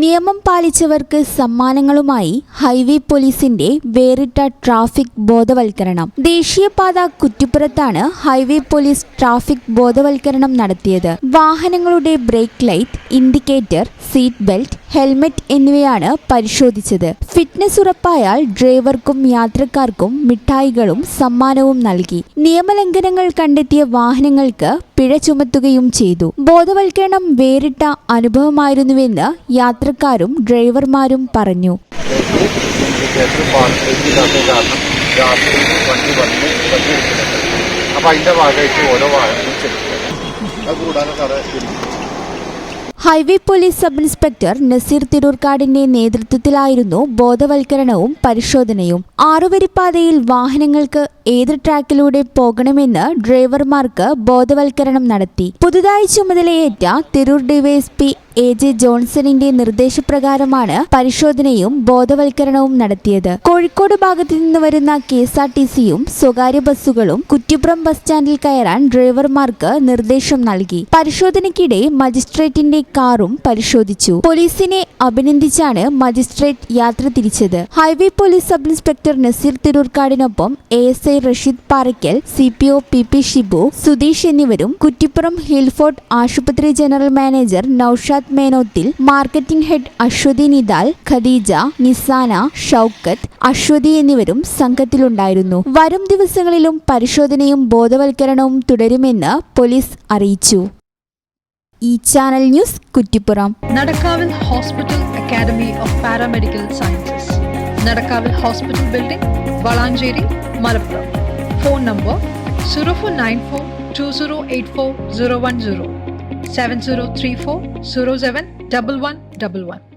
നിയമം പാലിച്ചവർക്ക് സമ്മാനങ്ങളുമായി ഹൈവേ പോലീസിന്റെ വേറിട്ട ട്രാഫിക് ബോധവൽക്കരണം. ദേശീയപാത കുറ്റിപ്പുറത്താണ് ഹൈവേ പോലീസ് ട്രാഫിക് ബോധവൽക്കരണം നടത്തിയത്. വാഹനങ്ങളുടെ brake light indicator seat belt helmet എന്നിവയാണ് പരിശോധിച്ചത്. ഫിറ്റ്നസ് ഉറപ്പായാൽ ഡ്രൈവർക്കും യാത്രക്കാർക്കും മിഠായികളും സമ്മാനവും നൽകി. നിയമലംഘനങ്ങൾ കണ്ടെത്തിയ വാഹനങ്ങൾക്ക് പിഴ ചുമത്തുകയും ചെയ്തു. ബോധവൽക്കരണം വേറിട്ട അനുഭവമായിരുന്നുവെന്ന് യാത്രക്കാരും ഡ്രൈവർമാരും പറഞ്ഞു. അപ്പൊ അതിന്റെ ഭാഗമായിട്ട് ഓരോ വാഹനങ്ങളും ചെലുത്തുക അത് കൂടാതെ തിരിച്ചു highway police sub inspector Nazeer തിരൂർക്കാടിന്റെ നേതൃത്വത്തിലായിരുന്നു ബോധവൽക്കരണവും പരിശോധനയും. ആറുവരിപ്പാതയിൽ വാഹനങ്ങൾക്ക് ഏത് ട്രാക്കിലൂടെ പോകണമെന്ന് ഡ്രൈവർമാർക്ക് ബോധവൽക്കരണം നടത്തി. പുതുതായി ചുമതലയേറ്റ തിരൂർ ഡിവൈഎസ്പി എ ജെ ജോൺസണിന്റെ നിർദ്ദേശപ്രകാരമാണ് പരിശോധനയും ബോധവൽക്കരണവും നടത്തിയത്. കോഴിക്കോട് ഭാഗത്തു നിന്ന് വരുന്ന കെ എസ് ആർ ടി സിയും സ്വകാര്യ ബസ്സുകളും കുറ്റിപ്പുറം ബസ് സ്റ്റാൻഡിൽ കയറാൻ ഡ്രൈവർമാർക്ക് നിർദ്ദേശം നൽകി. പരിശോധനയ്ക്കിടെ മജിസ്ട്രേറ്റിന്റെ കാറും പരിശോധിച്ചു. പോലീസിനെ അഭിനന്ദിച്ചാണ് മജിസ്ട്രേറ്റ് യാത്ര തിരിച്ചത്. Highway police sub inspector Nazeer തിരൂർക്കാടിനൊപ്പം A S I Rasheed Parakkal C P O P P Shibu Sudheesh എന്നിവരും കുറ്റിപ്പുറം ഹിൽഫോർട്ട് ആശുപത്രി general manager Naushad Menothil marketing head Aswathy Nidal Khadeeja Nisana Shoukath Aswathy എന്നിവരും സംഘത്തിലുണ്ടായിരുന്നു. വരും ദിവസങ്ങളിലും പരിശോധനയും ബോധവൽക്കരണവും തുടരുമെന്ന് പോലീസ് അറിയിച്ചു. ഈ channel news Kuttippuram. Nadakkavil hospital academy of paramedical sciences. Nadakkavil hospital building Valanchery Malappuram. Phone number zero four nine four two zero eight four zero one zero. 7034 07 1111.